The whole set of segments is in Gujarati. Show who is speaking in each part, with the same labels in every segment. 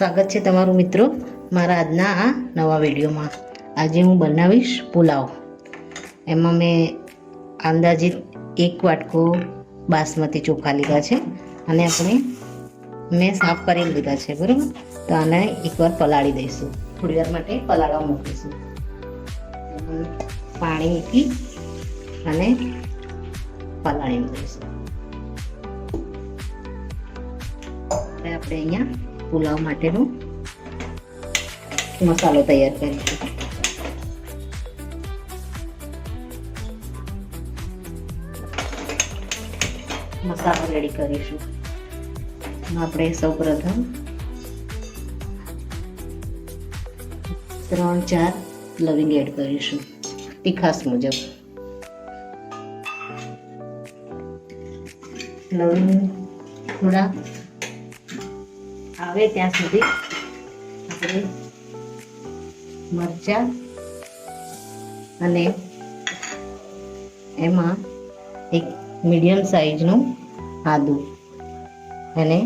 Speaker 1: સ્વાગત છે તમારું મિત્રો મારા આજના આ નવા વિડીયોમાં. આજે હું બનાવીશ પુલાવ. એમાં મેં અંદાજિત એક વાટકો બાસમતી ચોખા લીધા છે અને આપણે મેં સાફ કરી લીધા છે, બરાબર? તો આને એકવાર પલાળી દઈશું. થોડી વાર માટે પલાળવા મૂકીશું. પાણી મૂકી અને પલાળી દઈશું. આપણે અહીંયા પુલાવ માટેનો મસાલો તૈયાર કરીશું મસાલો રેડી કરીશું. આપણે સૌ પ્રથમ ત્રણ, ચાર લવિંગ એડ કરીશું. તીખાસ મુજબ. લવિંગ થોડા આવે ત્યાં સુધી આપણે મરચાં અને એમાં એક મીડિયમ સાઈઝનું આદું એને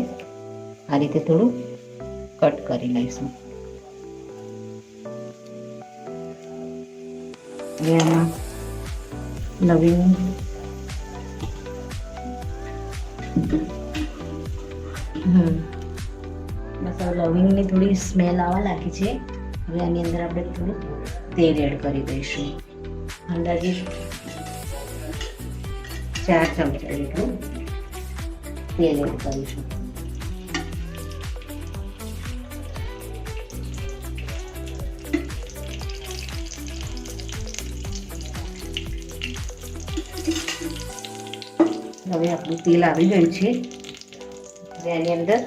Speaker 1: આ રીતે થોડું કટ કરી લઈશું. એમાં આમાં હમ લવિંગની થોડી સ્મેલ આવવા લાગી છે. હવે આની અંદર આપણે થોડું તેલ એડ કરી દઈશું. અંદાજે ચાર ચમચા જેટલું તેલ એડ કરીશું. હવે આપણું તેલ આવી ગયું છે. આની અંદર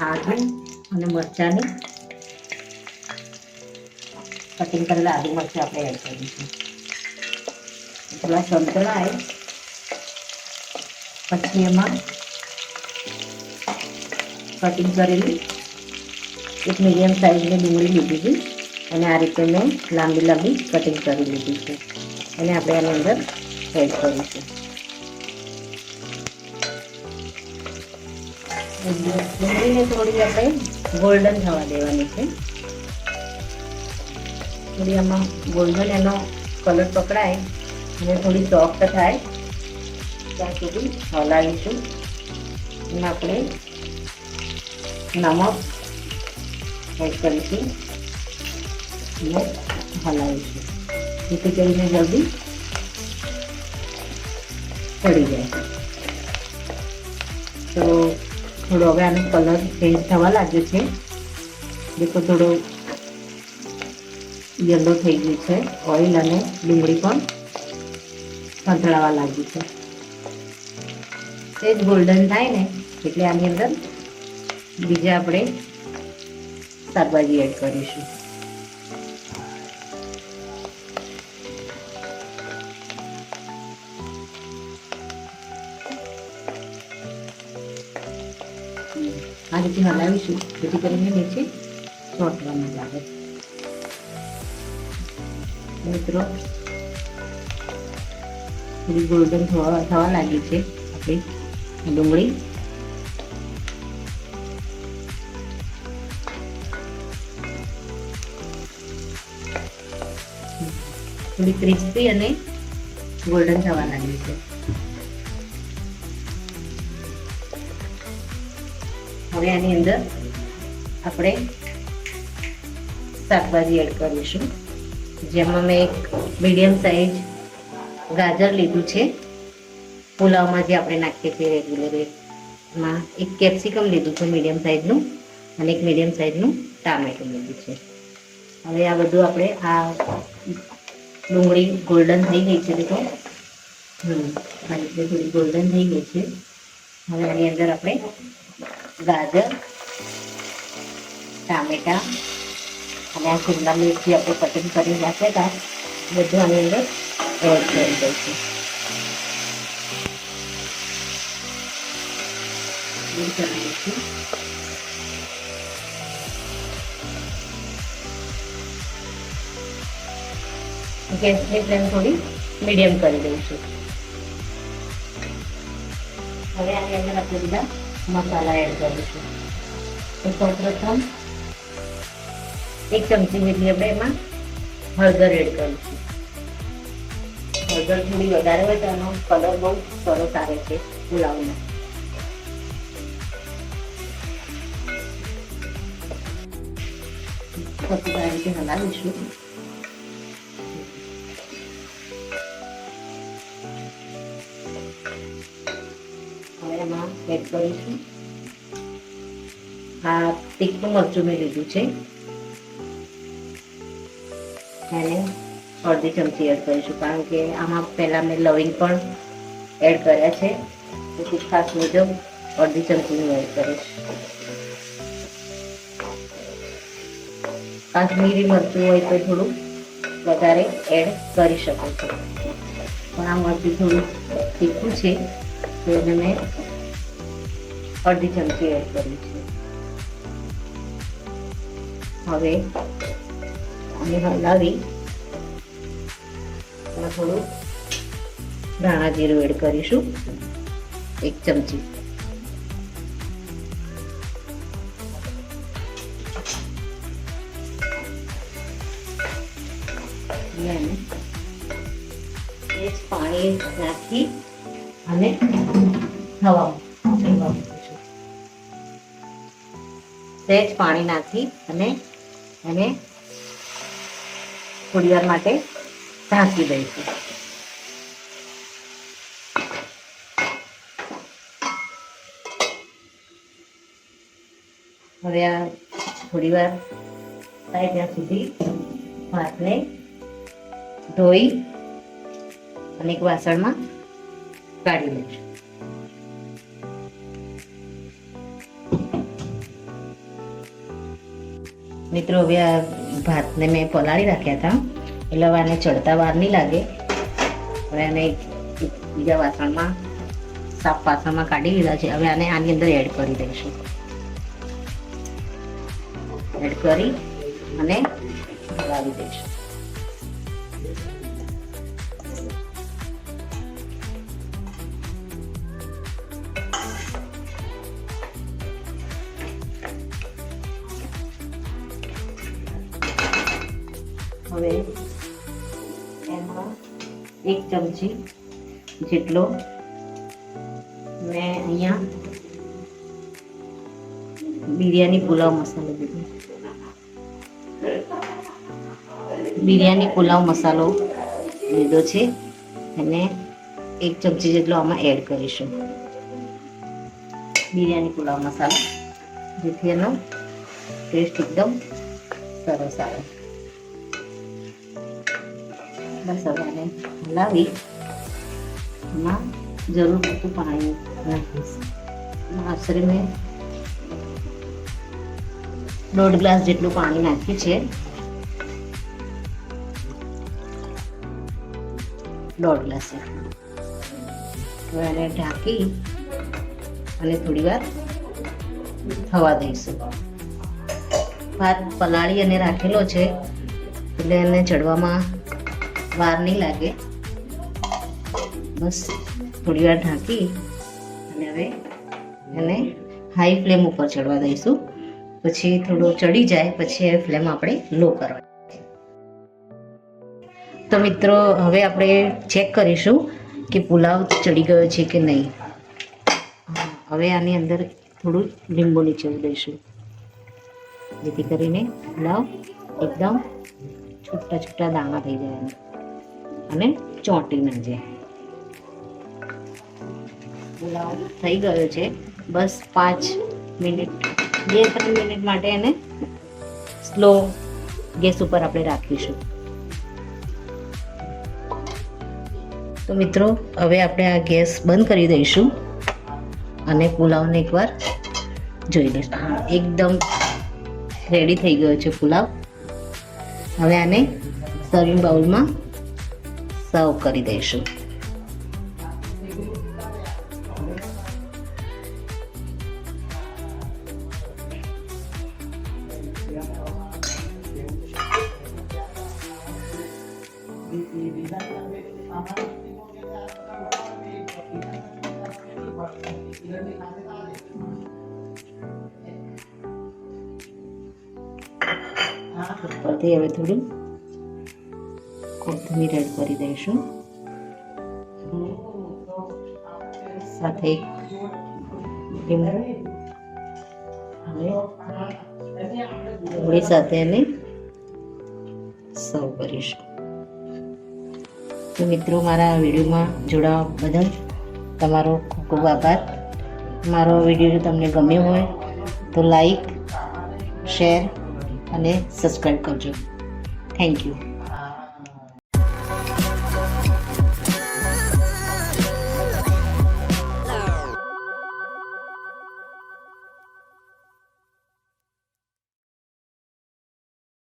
Speaker 1: આદુ અને મરચાંની. કટિંગ કરેલા આદુ, મરચાં આપણે એડ કરીશું. પેલા સંતળાય. પછી એમાં કટિંગ કરેલી એક મીડિયમ સાઈઝની ડુંગળી લીધી હતી. અને આ રીતે મેં લાંબી લાંબી કટિંગ કરી લીધી છે. અને આપણે આની અંદર એડ કરીશું. ડુંગળીને થોડી આપણે ગોલ્ડન થવા દેવાની છે. થોડી આમાં ગોલ્ડન એનો કલર પકડાય અને થોડી સોફ્ટ થાય. ત્યાં સુધી હલાવીશું. એમાં આપણે નમક એડ કરીશું. અને હલાવીશું. જેથી કરીને જલ્દી પડી જાય. તો થોડો હવે આનો કલર ચેન્જ થવા લાગ્યો છે. દેખો, થોડો યલો થઈ ગયું છે. ઓઇલ અને ડુંગળી પણ સંતળાવા લાગી છે. તે જ ગોલ્ડન થાય ને, એટલે આની અંદર બીજા આપણે શાકભાજી એડ કરીશું. રીતે હલાવીશું. જેથી કરીને નીચે ચોંટવા ન લાગે મિત્રો, થોડી ગોલ્ડન થવા લાગી છે આપણી ડુંગળી. થોડી ક્રિસ્પી અને ગોલ્ડન થવા લાગી છે. હવે આની અંદર આપણે શાકભાજી એડ કરીશું. જેમાં મેં એક મીડિયમ સાઈઝ ગાજર લીધું છે. પુલાવમાં જે આપણે નાખીએ છીએ રેગ્યુલર એમાં એક કેપ્સિકમ લીધું છે મીડિયમ સાઈઝનું અને એક મીડિયમ સાઈઝનું ટામેટું લીધું છે. હવે આ બધું આપણે આ ડુંગળી ગોલ્ડન થઈ ગઈ છે દેખો હમ, આ થોડી ગોલ્ડન થઈ ગઈ છે. હવે આની અંદર આપણે ગાજર ટામેટા અને આ શિમલા મિર્ચી આપણે કટિંગ કરી નાખે હતા બધું આની અંદર એડ કરી દઈશું કરી દઈશું ગેસની ફ્લેમ થોડી મીડિયમ કરી દઈશું હવે આની અંદર આપણે બધા મસાલા એડ કરીશું તો સૌપ્રથમ એક ચમચી જેટલી આપણે એમાં હળદર એડ કરીશું હળદર થોડી વધારે હોય તો એનો કલર બહુ સરસ આવે છે ગુલાબનો પછી આ રીતે હલાવીશું. એમાં એડ કરીશું આ તીખું મરચું મેં લીધું છે. એને અડધી ચમચી એડ કરીશું, કારણ કે આમાં પહેલાં મેં લવિંગ પણ એડ કર્યા છે. તો ખાસ મુજબ અડધી ચમચીનું એડ કરીશ. કાશ્મીરી મરચું હોય તો થોડું વધારે એડ કરી શકો છો. પણ આ મરચું થોડું તીખું છે, તો એને મેં અડધી ચમચી એડ કરી છે. હવે અને હલાવી થોડું ધાણા જીરું એડ કરીશું. એક ચમચી. પાણી નાખી અને હવા સહેજ પાણી નાખી અને એને થોડી માટે ઢાંકી દઈશું. હવે આ થોડી વાર થાય ત્યાં સુધી ભાતને ધોઈ અને એક વાસણમાં કાઢી લઈશું. મિત્રો, હવે આ ભાતને મેં પલાળી રાખ્યા હતા. એટલે હવે આને ચડતા વાર નહીં લાગે. હવે આને બીજા વાસણમાં, સાફ વાસણમાં કાઢી લીધા છે. હવે આને આની અંદર એડ કરી દઈશું. એડ કરી અને હલાવી દઈશું. હવે એમાં એક ચમચી જેટલો મેં અહીંયા બિરયાની પુલાવ મસાલો લીધો. બિરયાની પુલાવ મસાલો લીધો છે. અને એક ચમચી જેટલો આમાં એડ કરીશું. બિરયાની પુલાવ મસાલો. જેથી એનો ટેસ્ટ એકદમ સરસ આવે. બસ સવારે હલાવી એમાં જરૂર પડતું પાણી નાખીશ. આશરે મેં દોઢ ગ્લાસ જેટલું પાણી નાખ્યું છે. દોઢ ગ્લાસ જેટલું. આને ઢાંકી અને થોડી વાર થવા દઈશું. ભાત પલાળી અને રાખેલો છે. એટલે એને ચડવામાં વાર નહીં લાગે. બસ થોડી વાર ઢાંકી અને હવે એને હાઈ ફ્લેમ ઉપર ચડવા દઈશું. પછી થોડું ચડી જાય, પછી એ ફ્લેમ આપણે લો કરવાની તો મિત્રો, હવે આપણે ચેક કરીશું કે પુલાવ ચડી ગયો છે કે નહીં. હવે આની અંદર થોડું લીંબુ નીચેવું દઈશું. જેથી કરીને પુલાવ એકદમ છૂટા છૂટા દાણા થઈ જાય. અને ચોંટી ના પુલાવ થઈ ગયો છે. બસ પાંચ મિનિટ, બે ત્રણ મિનિટ માટે એને સ્લો ગેસ ઉપર આપણે રાખીશું. તો મિત્રો, હવે આપણે આ ગેસ બંધ કરી દઈશું અને પુલાવને એકવાર જોઈ લઈશું. એકદમ રેડી થઈ ગયો છે પુલાવ. હવે આને સર્વિંગ બાઉલમાં સર્વ કરી દઈશું. ઉપરથી હવે થોડું? કોથમીર એડ કરી દઈશું. સાથે એક લીંબુ સાથે એને સર્વ કરીશું. તો મિત્રો, મારા વિડીયોમાં જોડાવા બદલ તમારો ખૂબ ખૂબ આભાર. મારો વીડિયો તમને ગમ્યો હોય, તો લાઈક શેર અને સબસ્ક્રાઈબ કરજો. Thank you